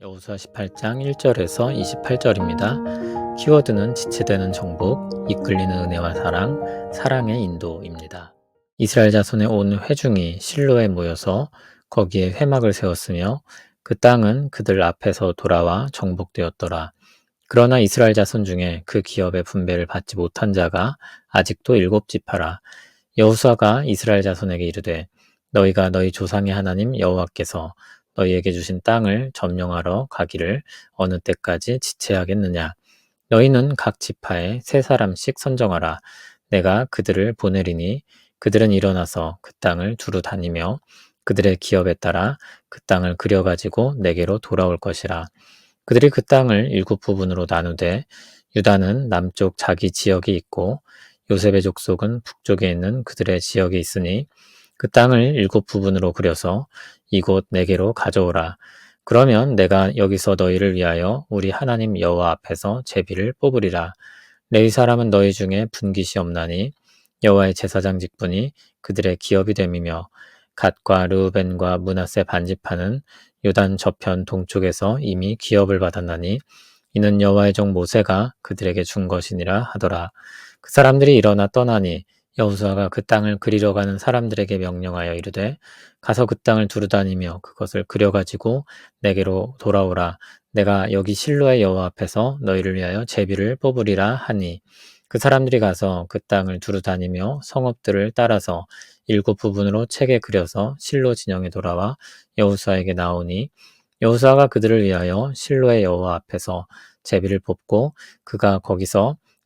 여호수아 18장 1절에서 28절입니다. 키워드는 지체되는 정복, 이끌리는 은혜와 사랑, 사랑의 인도입니다. 이스라엘 자손의 온 회중이 실로에 모여서 거기에 회막을 세웠으며 그 땅은 그들 앞에서 돌아와 정복되었더라. 그러나 이스라엘 자손 중에 그 기업의 분배를 받지 못한 자가 아직도 일곱 지파라. 여호수아가 이스라엘 자손에게 이르되 너희가 너희 조상의 하나님 여호와께서 너희에게 주신 땅을 점령하러 가기를 어느 때까지 지체하겠느냐? 너희는 각 지파에 세 사람씩 선정하라. 내가 그들을 보내리니 그들은 일어나서 그 땅을 두루 다니며 그들의 기업에 따라 그 땅을 그려가지고 내게로 돌아올 것이라. 그들이 그 땅을 일곱 부분으로 나누되 유다는 남쪽 자기 지역이 있고 요셉의 족속은 북쪽에 있는 그들의 지역이 있으니 그 땅을 일곱 부분으로 그려서 이곳 내게로 가져오라. 그러면 내가 여기서 너희를 위하여 우리 하나님 여호와 앞에서 제비를 뽑으리라. 레위 사람은 너희 중에 분깃이 없나니 여호와의 제사장 직분이 그들의 기업이 됨이며 갓과 르우벤과 문하세 반지파는 요단 저편 동쪽에서 이미 기업을 받았나니 이는 여호와의 종 모세가 그들에게 준 것이니라 하더라. 그 사람들이 일어나 떠나니 여호수아가 그 땅을 그리러 가는 사람들에게 명령하여 이르되 가서 그 땅을 두루다니며 그것을 그려 가지고 내게로 돌아오라. 내가 여기 실로의 여호와 앞에서 너희를 위하여 제비를 뽑으리라 하니 그 사람들이 가서 그 땅을 두루다니며 성읍들을 따라서 일곱 부분으로 책에 그려서 실로 진영에 돌아와 여호수아에게 나오니 여호수아가 그들을 위하여 실로의 여호와 앞에서 제비를 뽑고 그가 거기서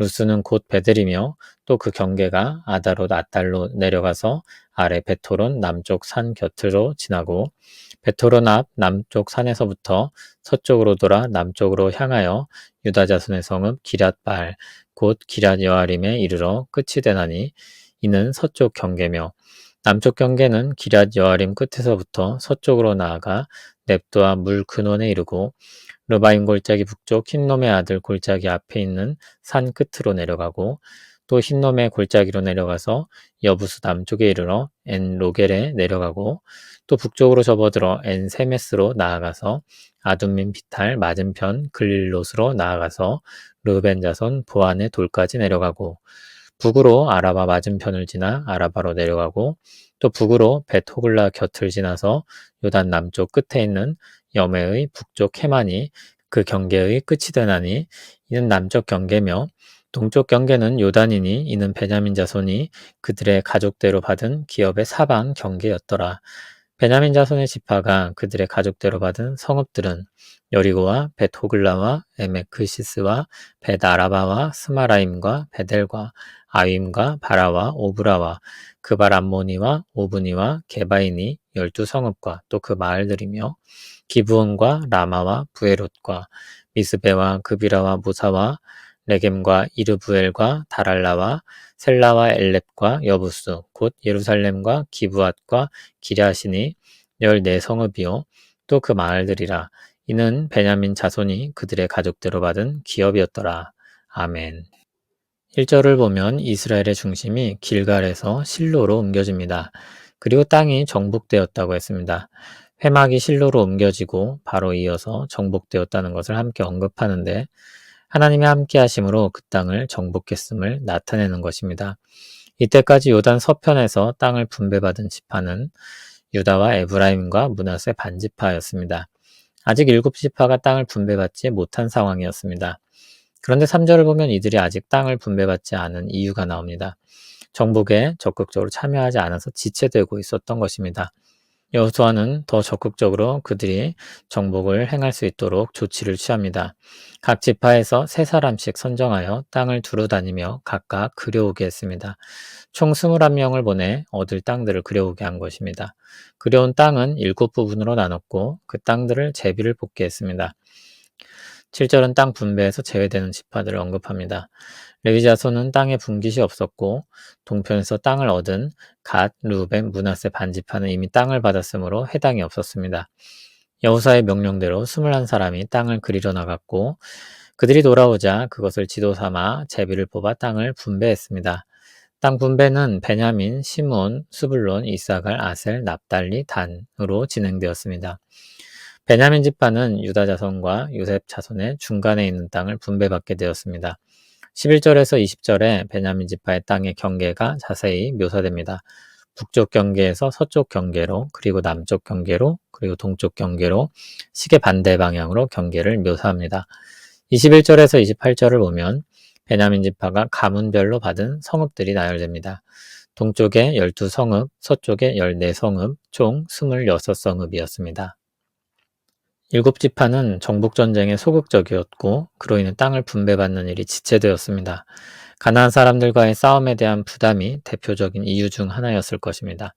루스는 곧 베델이며 또 그 경계가 아다롯 아달로 내려가서 아래 베토론 남쪽 산 곁으로 지나고 베토론 앞 남쪽 산에서부터 서쪽으로 돌아 남쪽으로 향하여 유다 자손의 성읍 기랏발 곧 기랏 여아림에 이르러 끝이 되나니 이는 서쪽 경계며 남쪽 경계는 기랏 여아림 끝에서부터 서쪽으로 나아가 넵도와 물 근원에 이르고 르바임 골짜기 북쪽 흰놈의 아들 골짜기 앞에 있는 산 끝으로 내려가고 또 흰놈의 골짜기로 내려가서 여부수 남쪽에 이르러 엔 로겔에 내려가고 또 북쪽으로 접어들어 엔 세메스로 나아가서 아둠민 비탈 맞은편 글릴롯으로 나아가서 르벤 자손 보안의 돌까지 내려가고 북으로 아라바 맞은편을 지나 아라바로 내려가고 또 북으로 베토글라 곁을 지나서 요단 남쪽 끝에 있는 염해의 북쪽 해만이 그 경계의 끝이 되나니 이는 남쪽 경계며 동쪽 경계는 요단이니 이는 베냐민 자손이 그들의 가족대로 받은 기업의 사방 경계였더라. 베냐민 자손의 지파가 그들의 가족대로 받은 성읍들은 여리고와 벳호글라와 에메크시스와 벳아라바와 스마라임과 베델과 아임과 바라와 오브라와 그발 암모니와 오브니와 게바이니 열두 성읍과 또 그 마을들이며 기브온과 라마와 부에롯과 미스베와 그비라와 무사와 레겜과 이르부엘과 다랄라와 셀라와 엘렙과 여부스 곧 예루살렘과 기브앗과 기랴시니 열네 성읍이요 또 그 마을들이라 이는 베냐민 자손이 그들의 가족대로 받은 기업이었더라. 아멘. 1절을 보면 이스라엘의 중심이 길갈에서 실로로 옮겨집니다. 그리고 땅이 정복되었다고 했습니다. 회막이 실로로 옮겨지고 바로 이어서 정복되었다는 것을 함께 언급하는데 하나님의 함께 하심으로 그 땅을 정복했음을 나타내는 것입니다. 이때까지 요단 서편에서 땅을 분배받은 지파는 유다와 에브라임과 문하세 반지파였습니다. 아직 일곱 지파가 땅을 분배받지 못한 상황이었습니다. 그런데 3절을 보면 이들이 아직 땅을 분배받지 않은 이유가 나옵니다. 정복에 적극적으로 참여하지 않아서 지체되고 있었던 것입니다. 여호수아는 더 적극적으로 그들이 정복을 행할 수 있도록 조치를 취합니다. 각 지파에서 세 사람씩 선정하여 땅을 두루 다니며 각각 그려오게 했습니다. 총 21명을 보내 얻을 땅들을 그려오게 한 것입니다. 그려온 땅은 일곱 부분으로 나눴고 그 땅들을 제비를 뽑게 했습니다. 7절은 땅 분배에서 제외되는 지파들을 언급합니다. 레위 자손은 땅에 분깃이 없었고 동편에서 땅을 얻은 갓, 루벤, 문하세 반지파는 이미 땅을 받았으므로 해당이 없었습니다. 여호사의 명령대로 21사람이 땅을 그리러 나갔고 그들이 돌아오자 그것을 지도 삼아 제비를 뽑아 땅을 분배했습니다. 땅 분배는 베냐민, 시몬, 수블론, 이사갈, 아셀, 납달리, 단으로 진행되었습니다. 베냐민 지파는 유다 자손과 요셉 자손의 중간에 있는 땅을 분배받게 되었습니다. 11절에서 20절에 베냐민 지파의 땅의 경계가 자세히 묘사됩니다. 북쪽 경계에서 서쪽 경계로 그리고 남쪽 경계로 그리고 동쪽 경계로 시계 반대 방향으로 경계를 묘사합니다. 21절에서 28절을 보면 베냐민 지파가 가문별로 받은 성읍들이 나열됩니다. 동쪽에 12성읍, 서쪽에 14성읍, 총 26성읍이었습니다. 일곱 지파는 정복전쟁에 소극적이었고 그로 인해 땅을 분배받는 일이 지체되었습니다. 가나안 사람들과의 싸움에 대한 부담이 대표적인 이유 중 하나였을 것입니다.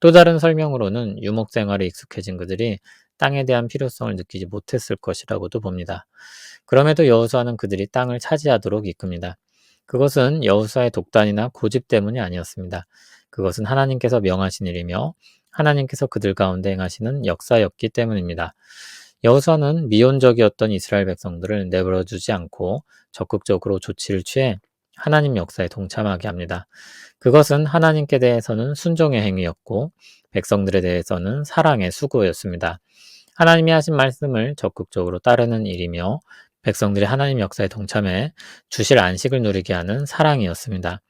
또 다른 설명으로는 유목 생활에 익숙해진 그들이 땅에 대한 필요성을 느끼지 못했을 것이라고도 봅니다. 그럼에도 여호수아는 그들이 땅을 차지하도록 이끕니다. 그것은 여호수아의 독단이나 고집 때문이 아니었습니다. 그것은 하나님께서 명하신 일이며 하나님께서 그들 가운데 행하시는 역사였기 때문입니다. 여호수아는 미온적이었던 이스라엘 백성들을 내버려 두지 않고 적극적으로 조치를 취해 하나님 역사에 동참하게 합니다. 그것은 하나님께 대해서는 순종의 행위였고 백성들에 대해서는 사랑의 수고였습니다. 하나님이 하신 말씀을 적극적으로 따르는 일이며 백성들이 하나님 역사에 동참해 주실 안식을 누리게 하는 사랑이었습니다.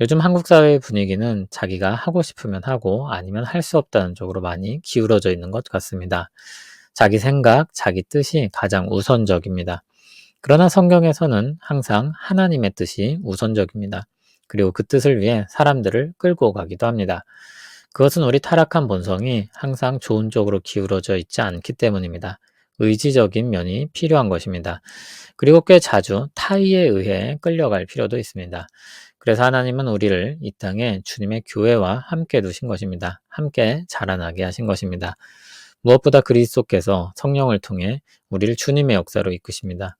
요즘 한국 사회의 분위기는 자기가 하고 싶으면 하고 아니면 할 수 없다는 쪽으로 많이 기울어져 있는 것 같습니다. 자기 생각, 자기 뜻이 가장 우선적입니다. 그러나 성경에서는 항상 하나님의 뜻이 우선적입니다. 그리고 그 뜻을 위해 사람들을 끌고 가기도 합니다. 그것은 우리 타락한 본성이 항상 좋은 쪽으로 기울어져 있지 않기 때문입니다. 의지적인 면이 필요한 것입니다. 그리고 꽤 자주 타의에 의해 끌려갈 필요도 있습니다. 그래서 하나님은 우리를 이 땅에 주님의 교회와 함께 두신 것입니다. 함께 자라나게 하신 것입니다. 무엇보다 그리스도께서 성령을 통해 우리를 주님의 역사로 이끄십니다.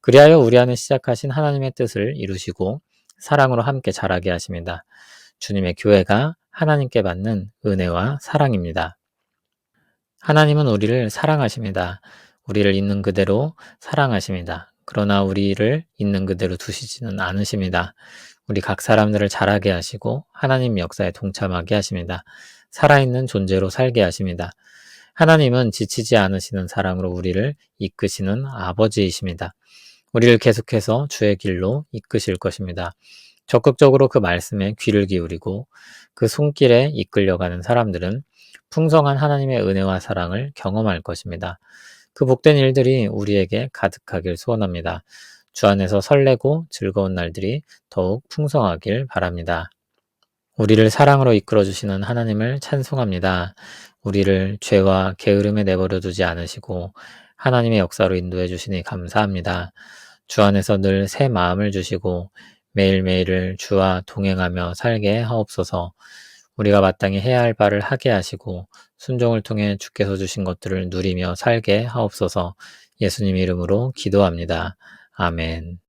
그리하여 우리 안에 시작하신 하나님의 뜻을 이루시고 사랑으로 함께 자라게 하십니다. 주님의 교회가 하나님께 받는 은혜와 사랑입니다. 하나님은 우리를 사랑하십니다. 우리를 있는 그대로 사랑하십니다. 그러나 우리를 있는 그대로 두시지는 않으십니다. 우리 각 사람들을 자라게 하시고 하나님 역사에 동참하게 하십니다. 살아있는 존재로 살게 하십니다. 하나님은 지치지 않으시는 사랑으로 우리를 이끄시는 아버지이십니다. 우리를 계속해서 주의 길로 이끄실 것입니다. 적극적으로 그 말씀에 귀를 기울이고 그 손길에 이끌려가는 사람들은 풍성한 하나님의 은혜와 사랑을 경험할 것입니다. 그 복된 일들이 우리에게 가득하길 소원합니다. 주 안에서 설레고 즐거운 날들이 더욱 풍성하길 바랍니다. 우리를 사랑으로 이끌어 주시는 하나님을 찬송합니다. 우리를 죄와 게으름에 내버려 두지 않으시고 하나님의 역사로 인도해 주시니 감사합니다. 주 안에서 늘 새 마음을 주시고 매일매일을 주와 동행하며 살게 하옵소서. 우리가 마땅히 해야 할 바를 하게 하시고 순종을 통해 주께서 주신 것들을 누리며 살게 하옵소서. 예수님 이름으로 기도합니다. 아멘.